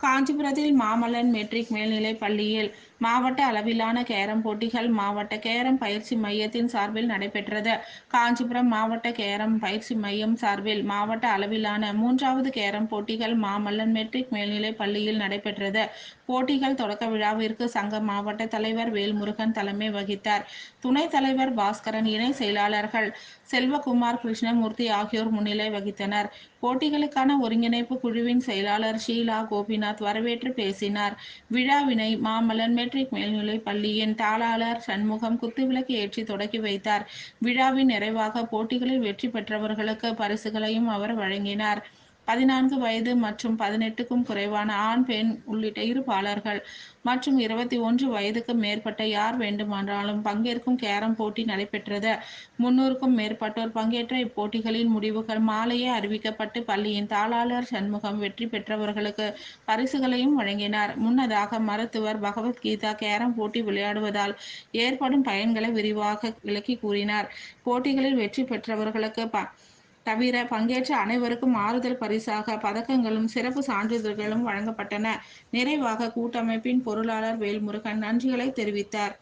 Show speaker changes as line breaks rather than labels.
காஞ்சிபுரத்தில் மாமல்லன் மெட்ரிக் மேல்நிலைப் பள்ளியில் மாவட்ட அளவிலான கேரம் போட்டிகள் மாவட்ட கேரம் பயிற்சி மையத்தின் சார்பில் நடைபெற்றது. காஞ்சிபுரம் மாவட்ட கேரம் பயிற்சி மையம் சார்பில் மாவட்ட அளவிலான மூன்றாவது கேரம் போட்டிகள் மாமல்லன் மெட்ரிக் மேல்நிலைப் பள்ளியில் நடைபெற்றது. போட்டிகள் தொடக்க விழாவிற்கு சங்க மாவட்ட தலைவர் வேல்முருகன் தலைமை வகித்தார். துணைத் தலைவர் பாஸ்கரன் இணை செயலாளர்கள் செல்வகுமார் கிருஷ்ணமூர்த்தி ஆகியோர் முன்னிலை வகித்தனர். போட்டிகளுக்கான ஒருங்கிணைப்பு குழுவின் செயலாளர் ஷீலா கோபிநாத் வரவேற்று பேசினார். விழாவினை மாமல்லன் மெட்ரிக் மேல்நிலைப் பள்ளியின் தாளாளர் சண்முகம் குத்துவிளக்கு ஏற்றி தொடக்கி வைத்தார். விழாவின் நிறைவாக போட்டிகளில் வெற்றி பெற்றவர்களுக்கு பரிசுகளையும் அவர் வழங்கினார். பதினான்கு வயது மற்றும் பதினெட்டுக்கும் குறைவான ஆண் பெண் உள்ளிட்ட இரு பாலர்கள் மற்றும் இருபத்தி ஒன்று வயதுக்கு மேற்பட்ட யார் வேண்டுமானாலும் பங்கேற்கும் கேரம் போட்டி நடைபெற்றது. முன்னூறுக்கும் மேற்பட்டோர் பங்கேற்ற இப்போட்டிகளின் முடிவுகள் மாலையே அறிவிக்கப்பட்டு பள்ளியின் தாளாளர் சண்முகம் வெற்றி பெற்றவர்களுக்கு பரிசுகளையும் வழங்கினார். முன்னதாக மருத்துவர் பகவத்கீதா கேரம் போட்டி விளையாடுவதால் ஏற்படும் பயன்களை விரிவாக விளக்கி கூறினார். போட்டிகளில் வெற்றி பெற்றவர்களுக்கு ப தவிர பங்கேற்ற அனைவருக்கும் ஆறுதல் பரிசாக பதக்கங்களும் சிறப்பு சான்றிதழ்களும் வழங்கப்பட்டன. நிறைவாக கூட்டமைப்பின் பொருளாளர் வேல்முருகன் நன்றிகளை தெரிவித்தார்.